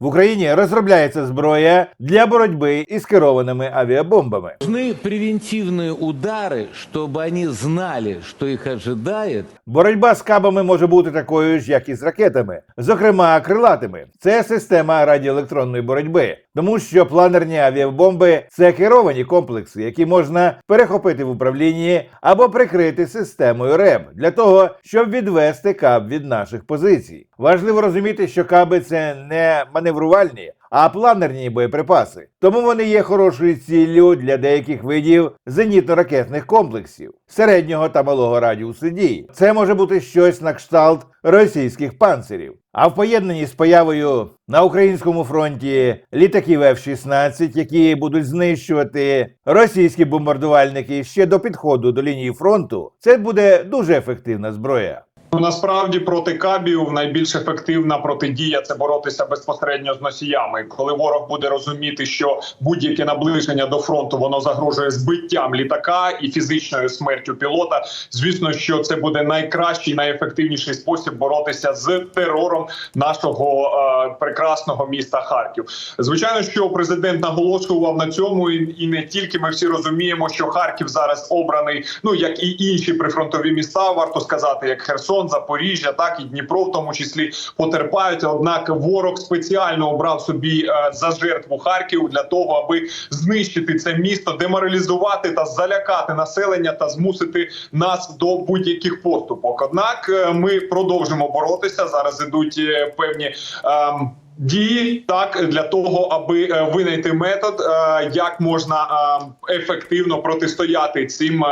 В Україні розробляється зброя для боротьби із керованими авіабомбами. Нужны превентивные удары, чтобы они знали, что их ожидает, Боротьба з кабами може бути такою ж, як і з ракетами, зокрема крилатими. Це система радіоелектронної боротьби, тому що планерні авіабомби це керовані комплекси, які можна перехопити в управлінні або прикрити системою РЕБ для того, щоб відвести каб від наших позицій. Важливо розуміти, що каби це не маневрувальні, а планерні боєприпаси. Тому вони є хорошою ціллю для деяких видів зенітно-ракетних комплексів середнього та малого радіусу дії. Це може бути щось на кшталт російських панцирів. А в поєднанні з появою на українському фронті літаків F-16, які будуть знищувати російські бомбардувальники ще до підходу до лінії фронту, це буде дуже ефективна зброя. Ну, Насправді проти кабів найбільш ефективна протидія це боротися безпосередньо з носіями. Коли ворог буде розуміти, що будь-яке наближення до фронту воно загрожує збиттям літака і фізичною смертю пілота. Звісно, що це буде найкращий, найефективніший спосіб боротися з терором нашого е, прекрасного міста Харків. Звичайно, що президент наголошував на цьому, і, і не тільки ми всі розуміємо, що Харків зараз обраний, ну як і інші прифронтові міста, варто сказати, як Херсон, Запоріжжя, так і Дніпро, в тому числі потерпають. Однак ворог спеціально обрав собі е, за жертву Харків для того, аби знищити це місто, деморалізувати та залякати населення та змусити нас до будь-яких поступок. Однак е, ми продовжимо боротися. Зараз ідуть е, певні. ем, Дії так для того, аби е, винайти метод, е, як можна е, ефективно протистояти цим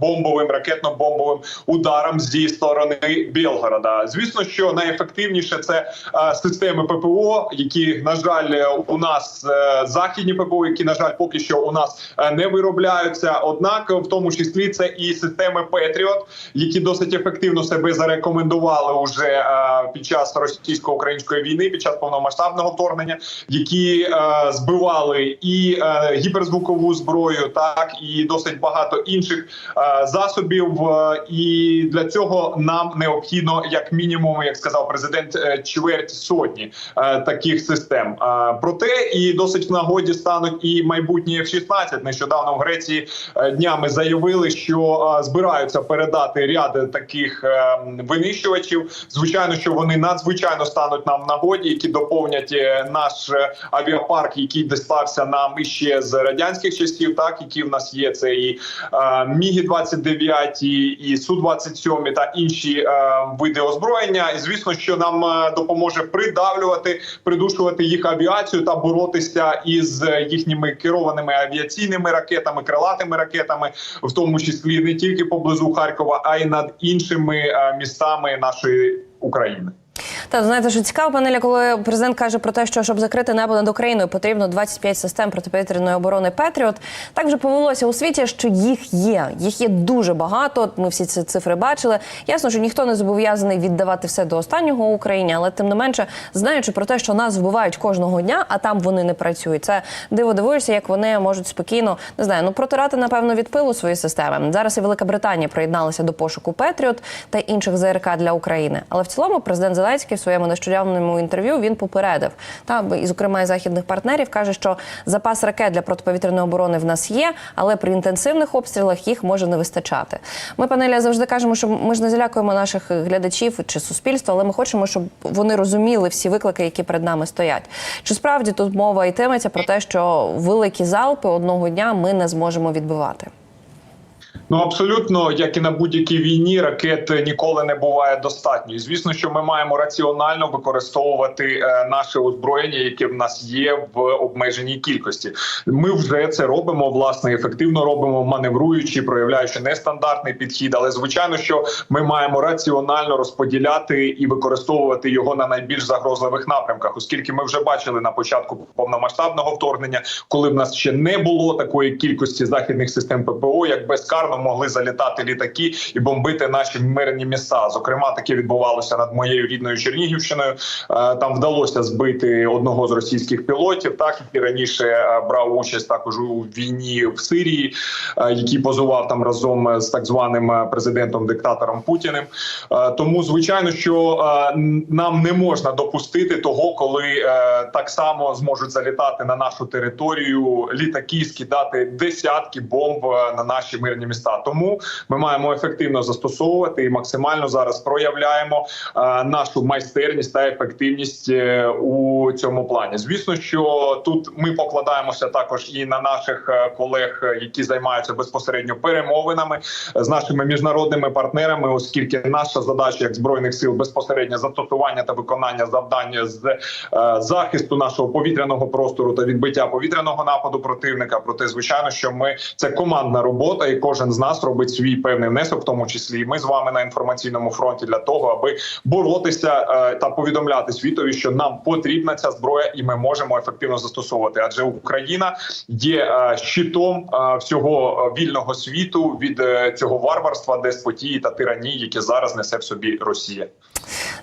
бомбовим ракетно-бомбовим ударам зі сторони Білгорода. Звісно, що найефективніше це системи ППО, які на жаль у нас західні ППО, які на жаль поки що у нас не виробляються. Однак, в тому числі це і системи Петріот, які досить ефективно себе зарекомендували уже під час російсько-української війни, під час повномасштабного вторгнення, які е, збивали і е, гіперзвукову зброю, так і досить багато інших е, засобів. Е, І для цього нам необхідно, як мінімум, як сказав президент, е, чверть сотні е, таких систем. Е, Проте і досить в нагоді стануть і майбутні F-16. Нещодавно в Греції е, днями заявили, що е, збираються передати ряд таких е, винищувачів. Звичайно, що вони надзвичайно стануть нам нагоді, які доповнять е, наш е, авіапарк, який достався нам іще з радянських часів, так які в нас є. Це і е, Міги 29 і, і Су 27 та інші е, види озброєння. І звісно, що нам е, допоможе придавлювати, придушувати їх авіацію та боротися із їхніми керованими авіаційними ракетами, крилатими ракетами, в тому числі не тільки поблизу Харкова, а й над іншими містами нашої України. Та знаєте, що цікаво, панеля, коли президент каже про те, що щоб закрити небо над Україною, потрібно 25 систем протиповітряної оборони Петріот. Так вже повелося у світі, що їх є. Їх є дуже багато. Ми всі ці цифри бачили. Ясно, що ніхто не зобов'язаний віддавати все до останнього Україні, але тим не менше, знаючи про те, що нас вбивають кожного дня, а там вони не працюють. Це диво дивуєшся, як вони можуть спокійно не знаю, ну протирати напевно від пилу свої системи. Зараз і Велика Британія приєдналася до пошуку Петріот та інших ЗРК для України. Але в цілому президент Зеленський своєму нещодавньому інтерв'ю він попередив та і зокрема і західних партнерів каже, що запас ракет для протиповітряної оборони в нас є, але при інтенсивних обстрілах їх може не вистачати. Ми панеля завжди кажемо, що ми ж не залякуємо наших глядачів чи суспільства, але ми хочемо, щоб вони розуміли всі виклики, які перед нами стоять. Чи справді тут мова йтиметься про те, що великі залпи одного дня ми не зможемо відбивати? Ну абсолютно, як і на будь-якій війні, ракет ніколи не буває достатньо. І звісно, що ми маємо раціонально використовувати е, наше озброєння, яке в нас є в обмеженій кількості. Ми вже це робимо власне ефективно робимо, маневруючи, проявляючи нестандартний підхід. Але звичайно, що ми маємо раціонально розподіляти і використовувати його на найбільш загрозливих напрямках, оскільки ми вже бачили на початку повномасштабного вторгнення, коли в нас ще не було такої кількості західних систем ППО, як без регулярно могли залітати літаки і бомбити наші мирні міста. Зокрема, таке відбувалося над моєю рідною Чернігівщиною. Е, Там вдалося збити одного з російських пілотів, так який раніше е, брав участь також у війні в Сирії, е, який позував там разом з так званим президентом диктатором Путіним. Тому звичайно, що нам не можна допустити того, коли так само зможуть залітати на нашу територію літаки, скидати десятки бомб на наші мирні міста. Тому ми маємо ефективно застосовувати і максимально зараз проявляємо е, нашу майстерність та ефективність е, у цьому плані. Звісно, що тут ми покладаємося також і на наших е, колег, які займаються безпосередньо перемовинами з нашими міжнародними партнерами, оскільки наша задача як збройних сил безпосередньо застосування та виконання завдання з захисту нашого повітряного простору та відбиття повітряного нападу противника. Проте, звичайно, що ми це командна робота, і кожен з нас робить свій певний внесок, в тому числі і ми з вами на інформаційному фронті для того, аби боротися е, та повідомляти світові, що нам потрібна ця зброя, і ми можемо ефективно застосовувати. Адже Україна є е, щитом е, всього вільного світу від цього варварства, деспотії та тиранії, яке зараз несе в собі Росія.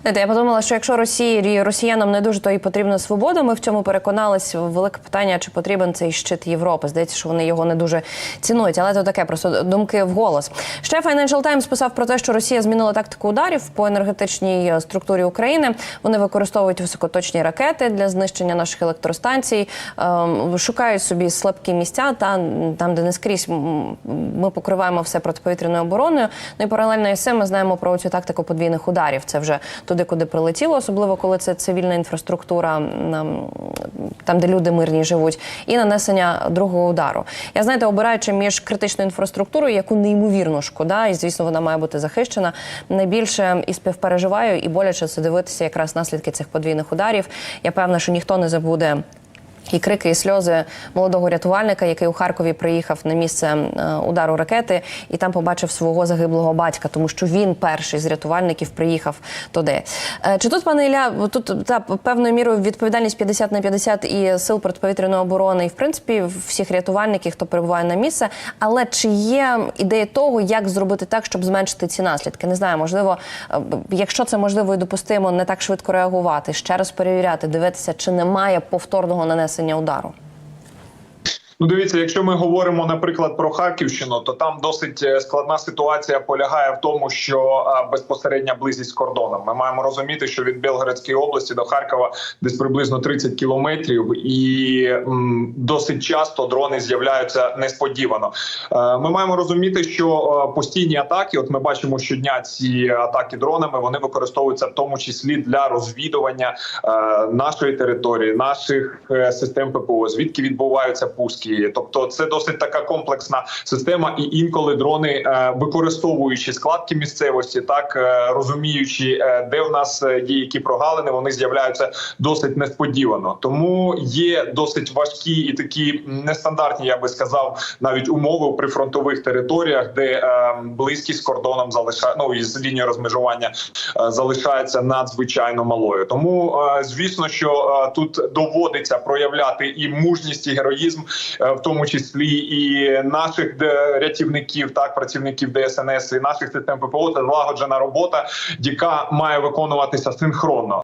Знаєте, я подумала, що якщо Росії росіянам не дуже то і потрібна свобода, ми в цьому переконались. Велике питання, чи потрібен цей щит Європи. Здається, що вони його не дуже цінують. Але то таке просто думки вголос. Ще Financial Times писав про те, що Росія змінила тактику ударів по енергетичній е, структурі України. Вони використовують високоточні ракети для знищення наших електростанцій, ем, шукають собі слабкі місця, та там, де не скрізь ми покриваємо все протиповітряною обороною. Ну і паралельно із цим ми знаємо про цю тактику подвійних ударів. Це вже туди, куди прилетіло, особливо коли це цивільна інфраструктура, там де люди мирні живуть, і нанесення другого удару. Я знаєте, обираючи між критичною інфраструктурою, яку неймовірно шкода, і звісно, вона має бути захищена. Найбільше і співпереживаю, і боляче це дивитися якраз наслідки цих подвійних ударів. Я певна, що ніхто не забуде. І крики, і сльози молодого рятувальника, який у Харкові приїхав на місце е, удару ракети, і там побачив свого загиблого батька, тому що він перший з рятувальників приїхав туди. Е, Чи тут, пане Ілля, тут та певною мірою відповідальність 50 на 50 і сил протиповітряної оборони, і в принципі всіх рятувальників, хто перебуває на місце. Але чи є ідея того, як зробити так, щоб зменшити ці наслідки? Не знаю, можливо, е, якщо це можливо і допустимо, не так швидко реагувати, ще раз перевіряти, дивитися, чи немає повторного нанесення удару. Ну, дивіться, якщо ми говоримо, наприклад, про Харківщину, то там досить е, складна ситуація полягає в тому, що безпосередня близькість з кордоном. Ми маємо розуміти, що від Белгородської області до Харкова десь приблизно 30 кілометрів, і досить часто дрони з'являються несподівано. Е, Ми маємо розуміти, що е, постійні атаки, от ми бачимо щодня ці атаки дронами, вони використовуються в тому числі для розвідування е, нашої території, наших е, систем ППО, звідки відбуваються пуски. Тобто, це досить така комплексна система, і інколи дрони, е, використовуючи складки місцевості, так е, розуміючи, е, де в нас є які прогалини, вони з'являються досить несподівано. Тому є досить важкі і такі нестандартні, я би сказав, навіть умови у прифронтових територіях, де близькість з кордоном залишає ну і з лінією розмежування залишається надзвичайно малою. Тому звісно, що тут доводиться проявляти і мужність, і героїзм, в тому числі і наших рятівників, так працівників ДСНС і наших систем ППО. Це злагоджена робота, яка має виконуватися синхронно.